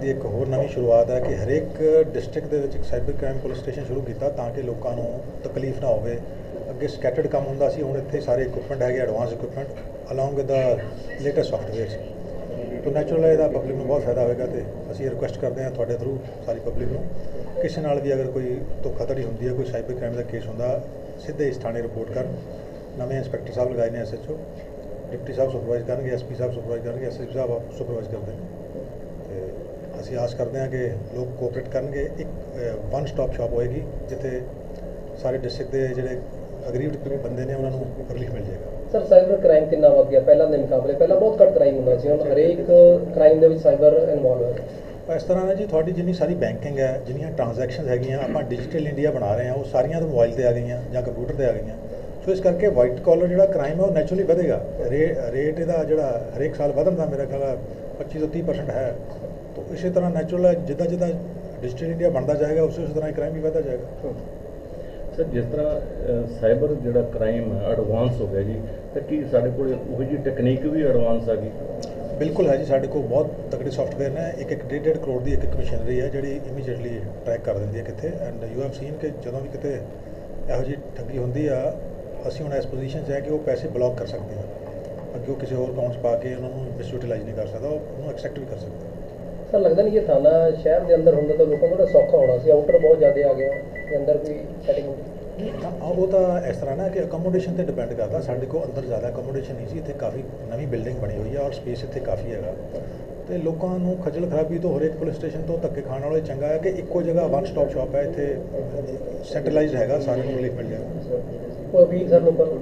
ਦੀ ਇੱਕ ਹੋਰ ਨਵੀਂ ਸ਼ੁਰੂਆਤ ਹੈ ਕਿ ਹਰੇਕ ਡਿਸਟ੍ਰਿਕਟ ਦੇ ਵਿੱਚ ਇੱਕ ਸਾਈਬਰ ਕ੍ਰਾਈਮ ਪੁਲਿਸ ਸਟੇਸ਼ਨ ਸ਼ੁਰੂ ਕੀਤਾ ਤਾਂ ਕਿ ਲੋਕਾਂ ਨੂੰ ਤਕਲੀਫ ਨਾ ਹੋਵੇ। ਅੱਗੇ ਸਕੈਟਰਡ ਕੰਮ ਹੁੰਦਾ ਸੀ, ਹੁਣ ਇੱਥੇ ਸਾਰੇ ਇਕਵਿਪਮੈਂਟ ਹੈਗੇ advance equipment along with the latest softwares ਤੋਂ ਨੈਚੁਰਲ ਇਹਦਾ ਪਬਲਿਕ ਨੂੰ ਬਹੁਤ ਫਾਇਦਾ ਹੋਵੇਗਾ ਤੇ ਅਸੀਂ ਰਿਕੁਐਸਟ ਕਰਦੇ ਹਾਂ ਤੁਹਾਡੇ ਥਰੂ ਸਾਰੀ ਪਬਲਿਕ ਨੂੰ। ਕਿਸੇ ਨਾਲ ਵੀ ਅਗਰ ਕੋਈ ਧੋਖਾਧੜੀ ਹੁੰਦੀ ਹੈ, ਕੋਈ ਸਾਈਬਰ ਕ੍ਰਾਈਮ ਦਾ ਕੇਸ ਹੁੰਦਾ, ਸਿੱਧੇ ਇਸ ਥਾਣੇ ਰਿਪੋਰਟ ਕਰਨ ਨਵੇਂ ਇੰਸਪੈਕਟਰ ਸਾਹਿਬ ਲਗਾਏ ਨੇ ਐਸਐਚਓ ਡਿਪਟੀ ਸਾਹਿਬ ਸੁਪਰਵਾਈਜ਼ ਕਰਨਗੇ ਐਸਪੀ ਸਾਹਿਬ ਸੁਪਰਵਾਈਜ਼ ਕਰਨਗੇ ਐਸਐਸਪੀ ਸਾਹਿਬ ਆਪ ਸੁਪਰਵਾਈਜ਼ ਕਰਦੇ ਨੇ। ਅਸੀਂ ਆਸ ਕਰਦੇ ਹਾਂ ਕਿ ਲੋਕ ਕੋਆਪਰੇਟ ਕਰਨਗੇ। ਇੱਕ ਵਨ ਸਟਾਪ ਸ਼ਾਪ ਹੋਏਗੀ ਜਿੱਥੇ ਸਾਰੇ ਡਿਸਟ੍ਰਿਕਟ ਦੇ ਜਿਹੜੇ ਅਗਰੀਵਡ ਬੰਦੇ ਨੇ ਉਹਨਾਂ ਨੂੰ ਰਿਲੀਫ ਮਿਲ ਜਾਏਗਾ। ਸਰ ਸਾਈਬਰ ਕ੍ਰਾਈਮ ਕਿੰਨਾ ਵੱਧ ਗਿਆ? ਪਹਿਲਾਂ ਦੇ ਮੁਕਾਬਲੇ ਪਹਿਲਾਂ ਬਹੁਤ ਘੱਟ ਕ੍ਰਾਈਮ ਹੁੰਦਾ ਸੀ ਹੁਣ ਹਰੇਕ ਕ੍ਰਾਈਮ ਦੇ ਵਿੱਚ ਸਾਈਬਰ ਇਨਵੋਲਵ ਹੈ ਇਸ ਤਰ੍ਹਾਂ ਹੈ ਜੀ ਤੁਹਾਡੀ ਜਿੰਨੀ ਸਾਰੀ ਬੈਂਕਿੰਗ ਹੈ ਜਿੰਨੀਆਂ ਟ੍ਰਾਂਜੈਕਸ਼ਨਸ ਹੈਗੀਆਂ ਆਪਾਂ ਡਿਜੀਟਲ ਇੰਡੀਆ ਬਣਾ ਰਹੇ ਹਾਂ ਉਹ ਸਾਰੀਆਂ ਤਾਂ ਮੋਬਾਈਲ ਤੇ ਆ ਗਈਆਂ ਜਾਂ ਕੰਪਿਊਟਰ ਤੇ ਆ ਗਈਆਂ। ਸੋ ਇਸ ਕਰਕੇ ਵਾਈਟ ਕਾਲਰ ਜਿਹੜਾ ਕ੍ਰਾਈਮ ਹੈ ਉਹ ਨੈਚੁਰਲੀ ਵਧੇਗਾ। ਰੇਟ ਇਹਦਾ ਜਿਹੜਾ ਹਰੇਕ ਸਾਲ ਵਧਣ ਦਾ ਮੇਰਾ ਖਿਆਲ ਹੈ 25 ਤੋਂ 30% ਹੈ। ਤਾਂ ਇਸੇ ਤਰ੍ਹਾਂ ਨੈਚੁਰਲ ਹੈ ਜਿੱਦਾਂ ਜਿੱਦਾਂ ਡਿਜੀਟਲ ਇੰਡੀਆ ਬਣਦਾ ਜਾਏਗਾ ਉਸੇ ਉਸੇ ਤਰ੍ਹਾਂ ਕ੍ਰਾਈਮ ਵੀ ਵਧਦਾ ਜਾਏਗਾ। ਸਰ ਜਿਸ ਤਰ੍ਹਾਂ ਸਾਈਬਰ ਜਿਹੜਾ ਕ੍ਰਾਈਮ ਹੈ ਐਡਵਾਂਸ ਹੋ ਗਿਆ ਜੀ ਤਾਂ ਕੀ ਸਾਡੇ ਕੋਲ ਉਹੋ ਜਿਹੀ ਟੈਕਨੀਕ ਵੀ ਐਡਵਾਂਸ ਆ ਗਈ? ਬਿਲਕੁਲ ਹੈ ਜੀ ਸਾਡੇ ਕੋਲ ਬਹੁਤ ਤਕੜੇ ਸੌਫਟਵੇਅਰ ਨੇ ਇੱਕ ਇੱਕ ਡੇਢ ਡੇਢ ਕਰੋੜ ਦੀ ਇੱਕ ਇੱਕ ਮਸ਼ੀਨਰੀ ਹੈ ਜਿਹੜੀ ਇਮੀਡੀਏਟਲੀ ਟਰੈਕ ਕਰ ਦਿੰਦੀ ਹੈ ਕਿੱਥੇ। ਐਂਡ ਯੂ ਹੈਵ ਸੀਨ ਕਿ ਜਦੋਂ ਵੀ ਕਿਤੇ ਇਹੋ ਜਿਹੀ ਠੱਗੀ ਹੁੰਦੀ ਆ ਅਸੀਂ ਹੁਣ ਇਸ ਪੋਜੀਸ਼ਨ 'ਚ ਹੈ ਕਿ ਉਹ ਪੈਸੇ ਬਲੌਕ ਕਰ ਸਕਦੇ ਹਾਂ ਅੱਗੇ ਉਹ ਕਿਸੇ ਹੋਰ ਅਕਾਊਂਟ 'ਚ ਪਾ ਕੇ ਉਹਨਾਂ ਨੂੰ ਮਿਸਯੂਟਿਲਾਈਜ਼ ਨਹੀਂ ਕਰ ਸਕਦਾ ਉਹ ਉਹਨੂੰ ਐਕਸੈਪਟ ਵੀ ਕਰ ਸਕਦਾ। ਸਰ ਲੱਗਦਾ ਨਹੀਂ ਕਿ ਥਾਣਾ ਸ਼ਹਿਰ ਦੇ ਅੰਦਰ ਹੁੰਦਾ ਤਾਂ ਲੋਕਾਂ ਨੂੰ ਥੋੜਾ ਸੌਖਾ ਹੋਣਾ ਸੀ ਆਊਟਰ ਬਹੁਤ ਜ਼ਿਆਦਾ ਆ ਗਿਆ ਤੇ ਅੰਦਰ ਕੋਈ ਸੈਟਿੰਗ ਉਹ ਤਾਂ ਇਸ ਤਰ੍ਹਾਂ ਨਾ ਕਿ ਅਕੋਮੋਡੇਸ਼ਨ ਤੇ ਡਿਪੈਂਡ ਕਰਦਾ, ਸਾਡੇ ਕੋਲ ਅੰਦਰ ਜ਼ਿਆਦਾ ਅਕੋਮੋਡੇਸ਼ਨ ਨਹੀਂ ਸੀ, ਇੱਥੇ ਕਾਫੀ ਨਵੀਂ ਬਿਲਡਿੰਗ ਬਣੀ ਹੋਈ ਹੈ ਔਰ ਸਪੇਸ ਇੱਥੇ ਕਾਫੀ ਹੈਗਾ। ਤੇ ਲੋਕਾਂ ਨੂੰ ਖੱਜਲ ਖਰਾਬੀ ਤੋਂ ਹਰੇਕ ਪੁਲਿਸ ਸਟੇਸ਼ਨ ਤੋਂ ਧੱਕੇ ਖਾਣ ਇਹ ਚੰਗਾ ਹੈ ਕਿ ਇੱਕੋ ਜਗ੍ਹਾ ਵਨ ਸਟਾਪ ਸ਼ਾਪ ਹੈ ਇੱਥੇ ਸੈਂਟਰਲਾਈਜ਼ਡ ਹੈਗਾ ਸਾਰਿਆਂ ਨੂੰ ਰਿਲੀਫ ਮਿਲ ਜਾਏਗਾ ਅਪੀਲ ਸਰ ਲੋਕਾਂ ਨੂੰ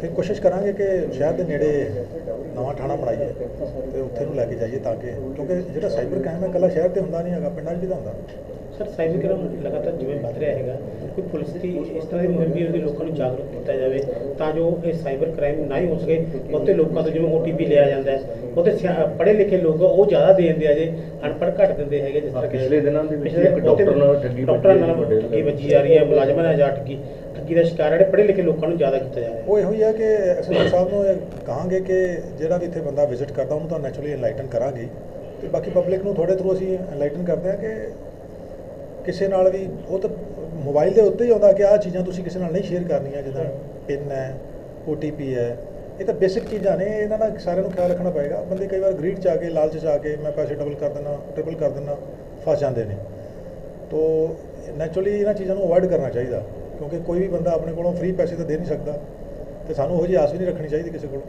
ਫਿਰ ਕੋਸ਼ਿਸ਼ ਕਰਾਂਗੇ ਕਿ ਸ਼ਹਿਰ ਦੇ ਨੇੜੇ ਨਵਾਂ ਥਾਣਾ ਬਣਾਈਏ ਤੇ ਉੱਥੇ ਨੂੰ ਲੈ ਕੇ ਜਾਈਏ ਤਾਂ ਕਿ ਕਿਉਂਕਿ ਜਿਹੜਾ ਸਾਈਬਰ ਕ੍ਰਾਈਮ ਹੈ ਇਕੱਲਾ ਸ਼ਹਿਰ ਤੇ ਹੁੰਦਾ ਨਹੀਂ ਹੈਗਾ ਪਿੰਡਾਂ 'ਚ ਵੀ ਤਾਂ ਹੁੰਦਾ। ਸਰ ਸਾਈਬਰ ਕ੍ਰਾਈਮ ਲਗਾਤਾਰ ਜਿਵੇਂ ਵੱਧ ਰਿਹਾ ਹੈਗਾ ਕੋਈ ਪੁਲਿਸ ਦੀ ਇਸ ਤਰ੍ਹਾਂ ਦੀ ਮੁਹਿੰਮ ਵੀ ਉਹਦੇ ਲੋਕਾਂ ਨੂੰ ਜਾਗਰੂਕ ਕੀਤਾ ਜਾਵੇ ਤਾਂ ਜੋ ਇਹ ਸਾਈਬਰ ਕ੍ਰਾਈਮ ਨਾ ਹੀ ਹੋ ਸਕੇ। ਬਹੁਤੇ ਲੋਕਾਂ ਤੋਂ ਜਿਵੇਂ OTP ਲਿਆ ਜਾਂਦਾ ਹੈ ਬਹੁਤੇ ਪੜ੍ਹੇ ਲਿਖੇ ਲੋਕ ਉਹ ਜ਼ਿਆਦਾ ਦੇ ਦਿੰਦੇ ਆ ਜੇ ਅਨਪੜ੍ਹ ਘੱਟ ਦਿੰਦੇ ਹੈਗੇ ਜਿਸ ਤਰ੍ਹਾਂ ਕਿ- ਪਿਛਲੇ ਦਿਨਾਂ ਦੇ ਵਿੱਚ ਇੱਕ ਡਾਕਟਰ ਨਾਲ ਠੱਗੀ ਡਾਕਟਰਾਂ ਨਾਲ ਠੱਗੀ ਵੱਜੀ ਜਾ ਰਹੀ ਹੈ ਮੁਲਾਜ਼ਮਾਂ ਨਾਲ ਜਾ ਠੱਗੀ ਠੱਗੀ ਦਾ ਸ਼ਿਕਾਰ ਜਿਹੜੇ ਪੜ੍ਹੇ ਲਿਖੇ ਲੋਕਾਂ ਨੂੰ ਜ਼ਿਆਦਾ ਕੀਤਾ ਜਾ ਰਿਹਾ। ਉਹ ਇਹੋ ਹੀ ਹੈ ਕਿ ਐਸਐਸਪੀ ਸਾਹਿਬ ਨੂੰ ਇਹ ਕਹਾਂਗੇ ਕਿ ਜਿਹੜਾ ਵੀ ਇੱਥੇ ਬੰਦਾ ਵਿਜ਼ਿਟ ਕਰਦਾ ਉਹਨੂੰ ਤਾਂ ਨੈਚੁਰਲੀ ਐਨਲਾਈਟਨ ਕਰਾਂਗੇ। ਤੇ ਬਾਕੀ ਪਬਲਿਕ ਨੂੰ ਥੋੜੇ ਥਰੂ ਅਸੀਂ ਐਨਲਾਈਟਨ ਕਰਦੇ ਹਾਂ ਕਿ ਕਿਸੇ ਨਾਲ ਵੀ, ਉਹ ਤਾਂ ਮੋਬਾਈਲ ਦੇ ਉੱਤੇ ਹੀ ਆਉਂਦਾ ਕਿ ਆਹ ਚੀਜ਼ਾਂ ਤੁਸੀਂ ਕਿਸੇ ਨਾਲ ਨਹੀਂ ਸ਼ੇਅਰ ਕਰਨੀਆਂ, ਜਿੱਦਾਂ ਪਿੰਨ ਹੈ OTP ਹੈ, ਇਹ ਤਾਂ ਬੇਸਿਕ ਚੀਜ਼ਾਂ ਨੇ, ਇਹਨਾਂ ਦਾ ਸਾਰਿਆਂ ਨੂੰ ਖਿਆਲ ਰੱਖਣਾ ਪਏਗਾ। ਬੰਦੇ ਕਈ ਵਾਰ ਗਰੀਡ ਚ ਆ ਕੇ, ਲਾਲਚ ਚ ਆ ਕੇ, ਮੈਂ ਪੈਸੇ ਡਬਲ ਕਰ ਦਿੰਦਾ ਟ੍ਰਿਪਲ ਕਰ ਦਿੰਦਾ, ਫਸ ਜਾਂਦੇ ਨੇ। ਤੋ ਨੈਚੁਰਲੀ ਇਹਨਾਂ ਚੀਜ਼ਾਂ ਨੂੰ ਅਵੋਇਡ ਕਰਨਾ ਚਾਹੀਦਾ, ਕਿਉਂਕਿ ਕੋਈ ਵੀ ਬੰਦਾ ਆਪਣੇ ਕੋਲੋਂ ਫ੍ਰੀ ਪੈਸੇ ਤਾਂ ਦੇ ਨਹੀਂ ਸਕਦਾ, ਤੇ ਸਾਨੂੰ ਉਹ ਜਿਹੀ ਆਸ ਵੀ ਨਹੀਂ ਰੱਖਣੀ ਚਾਹੀਦੀ ਕਿਸੇ ਕੋਲ।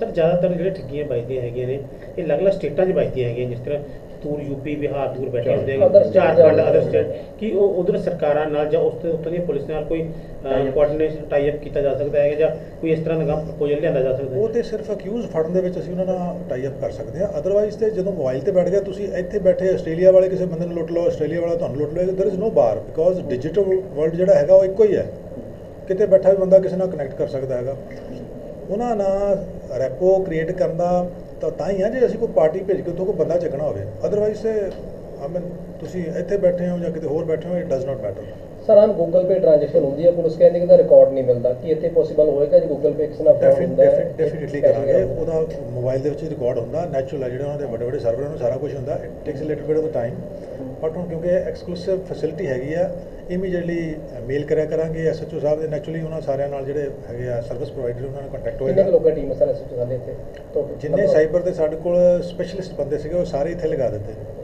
ਸਰ, ਜ਼ਿਆਦਾਤਰ ਜਿਹੜੇ ਠੱਗੀਆਂ ਵੱਜਦੀਆਂ ਹੈਗੀਆਂ ਨੇ, ਇਹ ਅਲੱਗ-ਅਲੱਗ ਸਟੇਟਾਂ 'ਚ ਵੱਜਦੀਆਂ ਹੈਗੀਆਂ ਜਿਸ ਤਰ੍ਹਾਂ ਤੂਰ ਯੂਪੀ ਬਿਹਾਰ ਦੂਰ ਬੈਠੇ ਹੁੰਦੇ ਝਾਰਖੰਡ ਅਦਰ ਸਟੇਟ ਕੀ ਉਹ ਉਧਰ ਸਰਕਾਰਾਂ ਨਾਲ ਜਾਂ ਉਸ ਤੋਂ ਉੱਥੋਂ ਦੀਆਂ ਪੁਲਿਸ ਨਾਲ ਕੋਈ ਕੋਆਰਡੀਨੇਸ਼ਨ ਟਾਈ ਅਪ ਕੀਤਾ ਜਾ ਸਕਦਾ ਹੈ ਜਾਂ ਕੋਈ ਇਸ ਤਰ੍ਹਾਂ ਦਾ ਪ੍ਰਪੋਜ਼ਲ ਲਿਆਂਦਾ ਜਾ ਸਕਦਾ ਉਹ ਤੇ ਸਿਰਫ ਅਕਿਊਜ਼ ਫੜਨ ਦੇ ਵਿੱਚ ਅਸੀਂ ਉਹਨਾਂ ਨਾਲ ਟਾਈ ਅਪ ਕਰ ਸਕਦੇ ਹਾਂ। ਅਦਰਵਾਈਜ਼ ਤੇ ਜਦੋਂ ਮੋਬਾਈਲ ਤੇ ਬੈਠ ਗਿਆ ਤੁਸੀਂ ਇੱਥੇ ਬੈਠੇ ਆਸਟ੍ਰੇਲੀਆ ਵਾਲੇ ਕਿਸੇ ਬੰਦੇ ਨੂੰ ਲੁੱਟ ਲਓ ਆਸਟ੍ਰੇਲੀਆ ਵਾਲਾ ਤੁਹਾਨੂੰ ਲੁੱਟ ਲਓ there is no bar because digital world ਜਿਹੜਾ ਹੈਗਾ ਉਹ ਇੱਕੋ ਹੀ ਹੈ। ਕਿਤੇ ਬੈਠਾ ਵੀ ਬੰਦਾ ਕਿਸੇ ਨਾਲ ਕਨੈਕਟ ਕਰ ਸਕਦਾ ਹੈਗਾ। ਉਹਨਾਂ ਨਾਲ ਰੈਪੋ ਕ੍ਰੀਏਟ ਕਰਨ ਦਾ ਤਾਂ ਤਾਂ ਹੀ ਹੈ ਜੇ ਅਸੀਂ ਕੋਈ ਪਾਰਟੀ ਭੇਜ ਕੇ ਉੱਥੋਂ ਕੋਈ ਬੰਦਾ ਚੱਕਣਾ ਹੋਵੇ। ਅਦਰਵਾਈਜ਼ ਤੇ ਆਮਨ ਤੁਸੀਂ ਇੱਥੇ ਬੈਠੇ ਹੋ ਜਾਂ ਕਿਤੇ ਹੋਰ ਬੈਠੇ ਹੋ it does not matter sir Aam Google Pay transaction ਹੁੰਦੀ ਹੈ ਪੁਲਿਸ ਕਹਿੰਦੀ ਕਿ ਦਾ ਰਿਕਾਰਡ ਨਹੀਂ ਮਿਲਦਾ। ਕੀ ਇੱਥੇ ਪੋਸੀਬਲ ਹੋਏਗਾ ਜੇ ਗੂਗਲ ਪੇ ਕਿਸੇ ਨਾਲ fraud ਹੁੰਦਾ ਹੈ? ਡੈਫੀਨਿਟਲੀ ਕਰਾਂਗੇ। ਉਹਦਾ ਮੋਬਾਈਲ ਦੇ ਵਿੱਚ ਰਿਕਾਰਡ ਹੁੰਦਾ। ਨੈਚੁਰਲ ਹੈ ਜਿਹੜੇ ਉਹਨਾਂ ਦੇ ਵੱਡੇ ਵੱਡੇ ਸਰਵਰਾਂ ਨੂੰ ਸਾਰਾ ਕੁਝ ਹੁੰਦਾ। It takes a little bit of time but ਹੁਣ ਕਿਉਂਕਿ ਐਕਸਕਲੂਸਿਵ ਫੈਸਿਲਿਟੀ ਹੈਗੀ ਆ ਇਮੀਡੀਏਟਲੀ ਮੇਲ ਕਰਿਆ ਕਰਾਂਗੇ ਐਸਐਚਓ ਸਾਹਿਬ ਦੇ ਨੈਚੁਰਲੀ ਉਹਨਾਂ ਸਾਰਿਆਂ ਨਾਲ ਜਿਹੜੇ ਹੈਗੇ ਆ ਸਰਵਿਸ ਪ੍ਰੋਵਾਈਡਰ ਉਹਨਾਂ ਨਾਲ ਕੰਟੈਕਟ ਕਿੰਨੇ ਹੋਏਗਾ ਲੋਕਾਂ ਟੀਮ ਸਰ ਇਸ ਸਾਡੇ ਇੱਥੇ? ਜਿੰਨੇ ਸਾਈਬਰ ਦੇ ਸਾਡੇ ਕੋਲ ਸਪੈਸ਼ਲਿਸਟ ਬੰਦੇ ਸੀਗੇ ਉਹ ਸਾਰੇ ਇੱਥੇ ਲਗਾ ਦਿੱਤੇ। ਨੇ